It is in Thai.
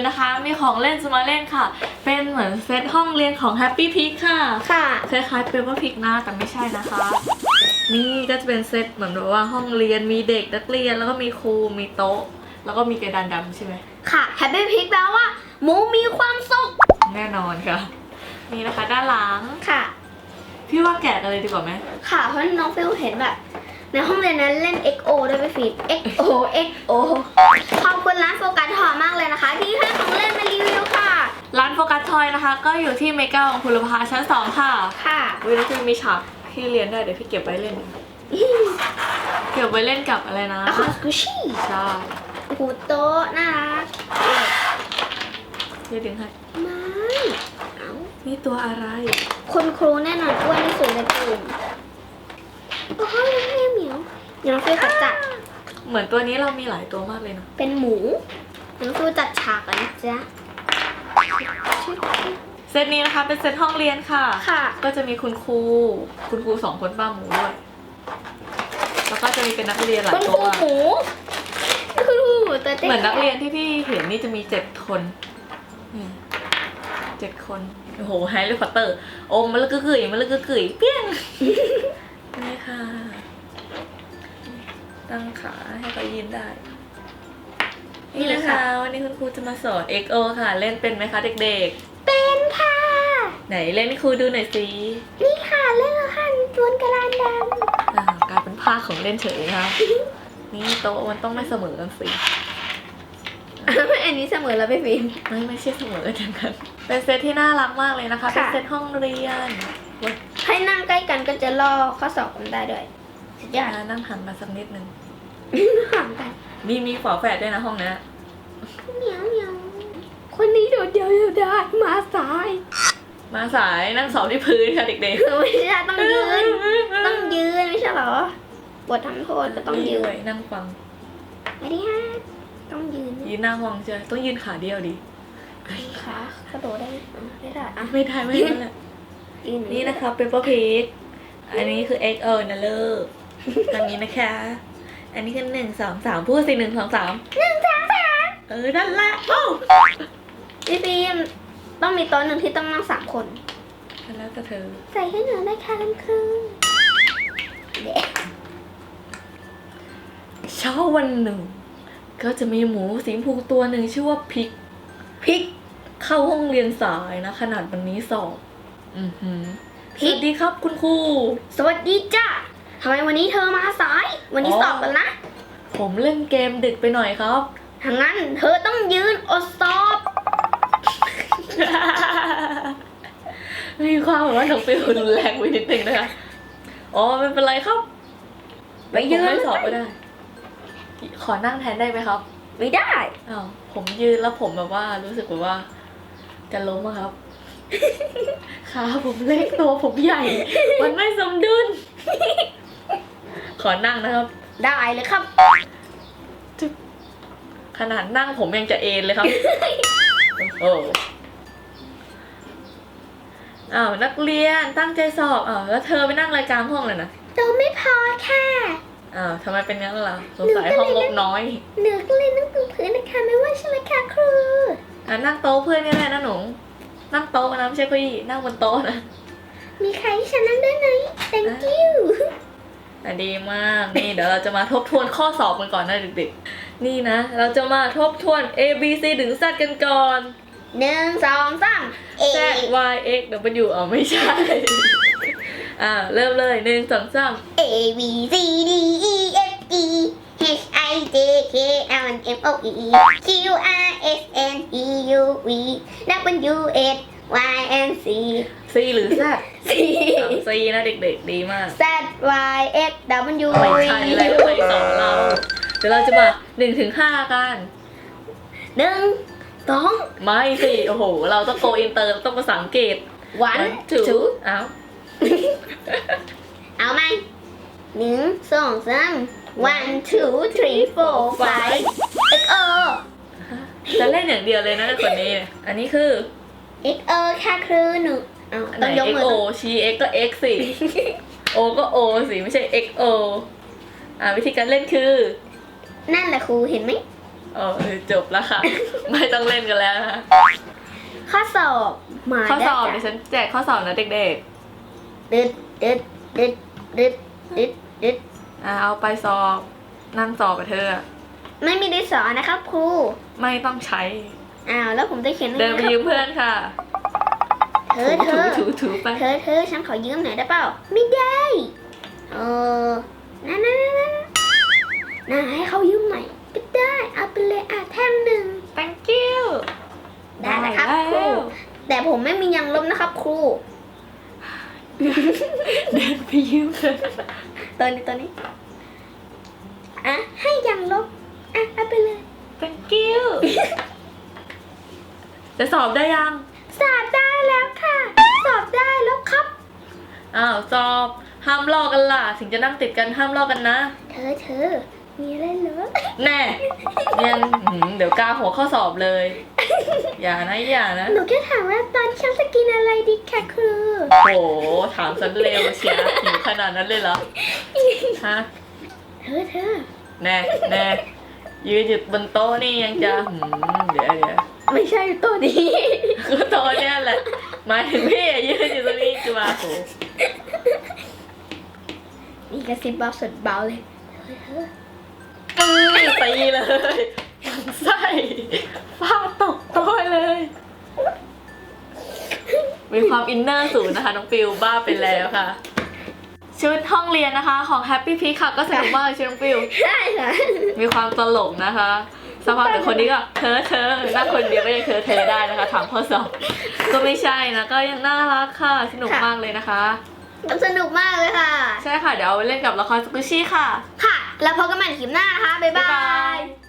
วนะคะ มีของเล่นจะมาเล่นค่ะ เป็นเหมือนเซตห้องเรียนของ Happy p i g ค่ะ ค่ะ คล้ายๆเป็นว่าพิกนะแต่ไม่ใช่นะคะ นี่ก็จะเป็นเซตเหมือนแบบว่าห้องเรียนมีเด็กนักเรียนแล้วก็มีครูมีโต๊ะ แล้วก็มีกระดานดำใช่ไหมค่ะแฮปปี้พิกแปลว่า หมูมีความสุข แน่นอนค่ะ นี่นะคะด้านหลัง ค่ะ พี่ว่าแกะกันเลยดีกว่าไหมค่ะ เพราะน้องฟิลเห็นแบบในห้องเรียนนั้นเล่น XO ได้ไปฟีด XO XO ขอบคุณร้านโฟกัสทอมากเลยนะคะ อยนะคะ ก็อยู่ที่เมกาของคุณภาชั้นสองค่ะค่ะวินาทีมีฉากที่เรียนได้เดี๋ยวพี่เก็บไว้เล่น เก็บไว้เล่นกับอะไรนะอะคาสกุชี่ใช่โอ้โหโต๊ะน่ารักพี่ดึงให้ไม่เอานี่ตัวอะไรคุณครูแน่นอนอ้วนที่สุดในกลุ่มโอ้โหแม่เหมียวเดี๋ยวน้องฟิลขอจัด เหมือนตัวนี้เรามีหลายตัวมากเลยนะเป็นหมูเดี๋ยวน้องฟิลจัดฉากก่อนนะจ๊ะ เซตนี้นะคะเป็นเซตห้องเรียนค่ะ ค่ะ ก็จะมีคุณครู คุณครูสองคนป้าหมูด้วย แล้วก็จะมีเป็นนักเรียนหลาคุยณคตัรูว หมูคุณครูหมูตัวเต้เหมือนนักเรียนที่พี่เห็นนี่จะมีเจ็ดคนนี่เจ็ดคน โอ้โหแฮร์รี่พอตเตอร์อมมันละกึกกึ๋ยมันละกึกกึ๋ยเปี้ยง นี่ค่ะ ตั้งขาให้เขายืนได้ นี่เลยค่ะวันนี้คุณครูจะมาสอน XO ค่ะ เล่นเป็นไหมคะเด็กเป็นค่ะๆไหนเล่นให้ครูดูหน่อยสินี่ค่ะเล่นแล้วค่ะมีตัวนกระดานดอ่ากลายเป็นผ้าของเล่นเฉยนะคะนี่โต๊ะมันต้องไม่เสมอกันสิำอันนี้เสมอแล้วไปฟิล์มไม่ไม่ใช่เสมอกันกันเป็นเซตที่น่ารักมากเลยนะคะเป็นค่ะเซตห้องเรียนเว้ยให้นั่งใกล้กันก็จะลอกข้อสอบกันได้ด้วยสุดยอดอ่านั่งหันมาสักนิดนึงห่างกันนี่มีฝาแฝดด้วยนะห้องเนี้ย เหมียวเหมียวคนนี้โดดเดียวเดียวได้มาสายมาสายนั่งสอบที่พื้นค่ะเด็กไม่ใช่ต้องยืนๆต้องยืนไม่ใช่เหรอบททำโทษก็ต้องยืนด้วยนั่งฟัง ไม่ได้ฮะต้องยืนยืนหน้าห้องใช่ไหมต้องยืนขาเดียวดิขากระโดดได้ไหมอะไม่ได้อะไม่ได้ไม่ได้แหละยืนนี่นะคะเป็นปอพีกอันนี้คือ X เออนะเลิกทางนี้นะคะ อันนี้คือหนึ่งสองสามพูดสิหนึ่งสองสามหนึ่งสองสาม เออ นั่นแหละโอ้าพี่ฟิล์มต้องมีโต๊ะหนึ่งที่ต้องนั่งสามคน แล้วแต่เธอ ใส่ให้หนูได้ค่ะทั้งคืนเด็กเช้าวันหนึ่ง ก็จะมีหมูสีชมพูตัวหนึ่งชื่อว่าพิกพิก เข้าห้องเรียนสายนะ ขนาดวันนี้สอบอือหือสวัสดีครับคุณครู สวัสดีจ้าทำไมวันนี้เธอมาสาย วันนี้อ๋อสอบกันนะ ผมเล่นเกมดึกไปหน่อยครับ ถ้างั้นเธอต้องยืนอดสอบ มีความแบบว่าน้องฟิลรุนแรงไปนิดนึงนะคะ อ๋อไม่เป็นไรครับไปยืน ผมไม่สอบก็ได้ ขอนั่งแทนได้ไหมครับ ไม่ได้ อ้าวผมยืนแล้วผมแบบว่ารู้สึกแบบว่า จะล้มอะครับ ขาผมเล็กตัวผมใหญ่ มันไม่สมดุล ขอนั่งนะครับ ได้เลยครับ ขนาดนั่งผมยังจะเอนเลยครับ โอ้โหอ้าวนักเรียนตั้งใจสอบอ้าวแล้วเธอไปนั่งรายการห้องเลยนะตัวไม่พอค่ะ อ้าวทำไมเป็นงั้นล่ะสงสัยห้องลบน้อย หนูก็เลยนั่งตรงพื้นนะคะไม่ว่าใช่ไหมคะครู อะนั่งโต๊ะเพื่อนก็ได้นะหนู นั่งโต๊ะนะไม่ใช่เก้าอี้นั่งบนโต๊ะนะ มีใครให้ฉันนั่งได้ไหม thank you อะดีมาก นี่เดี๋ยวเราจะมาทบทวนข้อสอบกันก่อนนะเด็กๆ นี่นะ เราจะมาทบทวน A B C ถึง Z กันก่อน หนึ่งสองสาม A Z Y X W อ๋อไม่ใช่ อ่า เริ่มเลยหนึ่งสองสาม A B C D E F E H I J K L M N O E Q R S N E U V W X Y and Z C หรือ Z C อะ C นะเด็กๆ ดีมาก Z Y X W ไม่ใช่แล้วไปสอนเรา เดี๋ยวเราจะมา หนึ่งถึงห้ากันหนึ่งสอง ไม่สิโอ้โห เราต้องโกอินเตอร์ต้องภาษาอังกฤษ one two two อ้าวเอาไหมหนึ่งสองสาม one two three four five X O จะเล่นอย่างเดียวเลยนะคนนี้ อันนี้คือ X O ค่ะคือหนูเอาอันไหนต้องยก X มือ O ชี้ X ก็ X สิ O ก็ O สิ ไม่ใช่ X O อ่าวิธีการเล่นคือ นั่นแหละครูเห็นไหม เออจบแล้วค่ะ ไม่ต้องเล่นกันแล้วนะคะข้อสอบมาข้อสอบได้เดี๋ยวจ้ะฉันแจกข้อสอบนะเด็กดึดดึดดึดดึดดึดดึดๆอ่าเอาไปสอบนั่งสอบกับเธอไม่มีดินสอนะครับครูไม่ต้องใช้ อ้าวแล้วผมจะเขียนยังเดินไงไปคยืรับมเพื่อนค่ะเธอเธถูอ ถูถูไป เธอเธอฉันขอยืมหน่อยได้เปล่า ไม่ได้ เออนั่นนั่นนั่น น่าให้เขายืมใหม่ก็ได้เอาไปเลยอะแท่งหนึ่ง thank you ได้แล้วครับได้ครู แล้ว แต่ผมไม่มียังลบนะครับครู เดินไปยืมเพื่อนตัวนี้ตัวนี้อะให้ยังลบอะเอาไปเลย thank you จะสอบได้ยัง สอบได้แล้วค่ะ สอบได้แล้วครับ อ้าวสอบ ห้ามลอกกันล่ะถึงจะนั่งติดกันห้ามลอกกันนะ เธอเธอ มีอะไรเหรอแน่เรียนหืมเดี๋ยวกาหัวข้อสอบเลย อย่านะอย่านะ หนูแค่ถามว่าตอนฉันจะกินอะไรดีค่ะครู โอ้โห ถามฉันเร็วเชียร์หิวขนาดนั้นเลยเหรอ ฮะ เธอเธอ แน่แน่ยืนอยู่บนโต๊ะนี่ยังจะหืมเดี๋ยวเดี๋ยวไม่ใช่ตัวนี้ คือโต๊ะเนี่ยแหละหมายถึงพี่อะยืนอยู่ตรงนี้จะมาโหนี่กระซิบเบาสุดเบาเลย เธอเธอ อืมตีเลยมันไส้ฟาดตกโต๊ะเลย มีความอินเนอร์สูงนะคะ น้องฟิวบ้าไปแล้วค่ะ ชุดห้องเรียนนะคะ ของ Happy p e a ค่ะ ก็สนุกมากเลยชุดน้องฟิวได้ค่ะ มีความตลกนะคะสภาพแต่คนนี้ก็เธอเธอหน้าคนเดียวก็ยังเธอเธอได้นะคะถามข้อสอบก็ไม่ใช่นะก็ยังน่ารักค่ะ สนุกมากเลยนะคะ สนุกมากเลยค่ะ ใช่ค่ะ เดี๋ยวเอาไปเล่นกับละครสกุชี่ค่ะ ค่ะ แล้วพบกันใหม่คลิปหน้านะคะ บ๊ายบายบาบาย